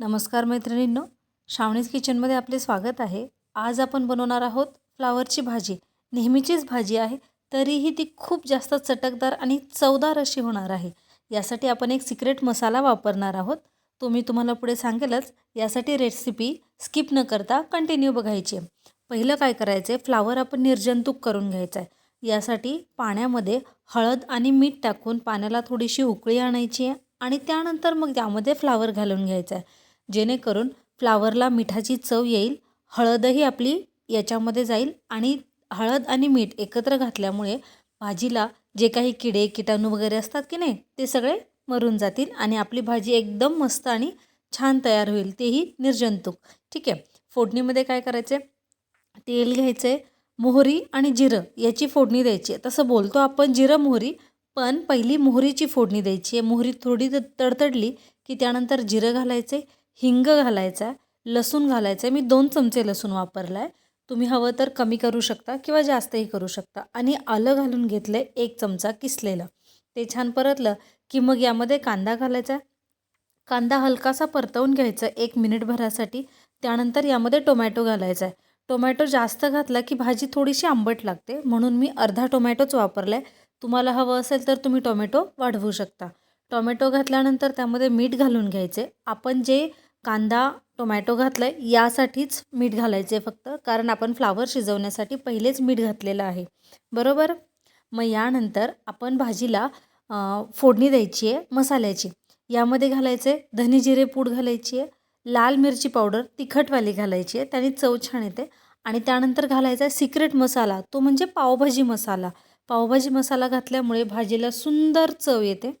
नमस्कार मैत्रिणींनो श्रावणीज किचनमध्ये आपले स्वागत आहे. आज आपण बनवणार आहोत फ्लावरची भाजी. नेहमीचीच भाजी आहे तरीही ती खूप जास्त चटकदार आणि चवदार अशी होणार आहे. यासाठी आपण एक सिक्रेट मसाला वापरणार आहोत. तो मी तुम्हाला पुढे सांगेलच. यासाठी रेसिपी स्किप न करता कंटिन्यू बघायची आहे. पहिलं काय करायचं आहे फ्लावर आपण निर्जंतुक करून घ्यायचं आहे यासाठी पाण्यामध्ये हळद आणि मीठ टाकून पाण्याला थोडीशी उकळी आणायची आहे आणि त्यानंतर मग त्यामध्ये फ्लावर घालून घ्यायचं आहे जेणेकरून फ्लावरला मिठाची चव येईल हळदही आपली याच्यामध्ये जाईल आणि हळद आणि मीठ एकत्र घातल्यामुळे भाजीला जे काही किडे किटाणू वगैरे असतात की नाही ते सगळे मरून जातील आणि आपली भाजी एकदम मस्त आणि छान तयार होईल तेही निर्जंतुक. ठीक आहे फोडणीमध्ये काय करायचं आहे तेल घ्यायचं आहे मोहरी आणि जिरं याची फोडणी द्यायची. आहे तसं बोलतो आपण जिरं मोहरी पण पहिली मोहरीची फोडणी द्यायची आहे. मोहरी थोडी तडतडली की त्यानंतर जिरं घालायचं आहे हिंग घालायचा आहे लसूण घालायचं आहे. मी दोन चमचे लसूण वापरला आहे तुम्ही हवं तर कमी करू शकता किंवा जास्तही करू शकता. आणि आलं घालून घेतलं आहे एक चमचा किसलेलं. ते छान परतलं की मग यामध्ये कांदा घालायचा कांदा हलकासा परतवून घ्यायचा एक मिनिटभरासाठी त्यानंतर यामध्ये टोमॅटो घालायचा आहे. टोमॅटो जास्त घातला की भाजी थोडीशी आंबट लागते. म्हणून मी अर्धा टोमॅटोच वापरला आहे तुम्हाला हवं असेल तर तुम्ही टोमॅटो वाढवू शकता. टोमॅटो घातल्यानंतर त्यामध्ये मीठ घालून घ्यायचे. आपण जे कांदा टोमॅटो घातलं आहे यासाठीच मीठ घालायचे फक्त कारण आपण फ्लावर शिजवण्यासाठी पहिलेच मीठ घातलेलं आहे. बरोबर? मग यानंतर आपण भाजीला फोडणी द्यायची आहे मसाल्याची. यामध्ये घालायचे धने जिरे पूड घालायची आहे लाल मिरची पावडर तिखटवाली घालायची आहे त्याने चव छान येते. आणि त्यानंतर घालायचा आहे सिक्रेट मसाला तो म्हणजे पावभाजी मसाला. पावभाजी मसाला घातल्यामुळे भाजीला सुंदर चव येते.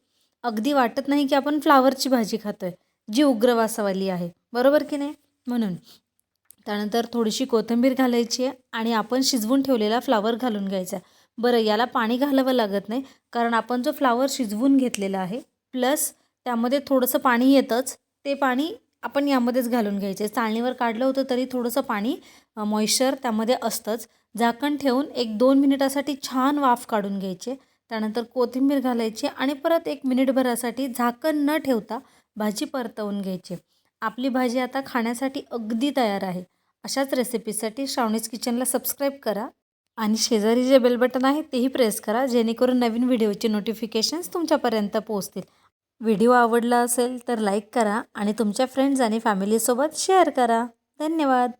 अगदी वाटत नाही की आपण फ्लावरची भाजी खातो आहे जी उग्रवासावाली आहे. बरोबर की नाही? म्हणून. त्यानंतर थोडीशी कोथिंबीर घालायची आहे आणि आपण शिजवून ठेवलेला फ्लावर घालून घ्यायचा बरं याला पाणी घालावं लागत नाही कारण आपण जो फ्लावर शिजवून घेतलेला आहे प्लस त्यामध्ये थोडंसं पाणी येतंच ते पाणी आपण यामध्येच घालून घ्यायचे. चाळणीवर काढलं होतं तरी थोडंसं पाणी मॉइश्चर त्यामध्ये असतंच. झाकण ठेवून एक दोन मिनिटासाठी छान वाफ काढून घ्यायचे. त्यानंतर कोथिंबीर घालायची आणि परत एक मिनिटभरासाठी झाकण न ठेवता भाजी परतवून घ्यायची. आपली भाजी आता खाण्यासाठी अगदी तयार आहे. अशाच रेसिपीसाठी श्रावणीज किचनला सबस्क्राईब करा आणि शेजारी जे बेल बटन आहे तेही प्रेस करा जेणेकरून नवीन व्हिडिओचे नोटिफिकेशन्स तुमच्यापर्यंत पोहोचतील. व्हिडिओ आवडला असेल तर लाईक करा आणि तुमच्या फ्रेंड्स आणि फॅमिलीसोबत शेअर करा. धन्यवाद!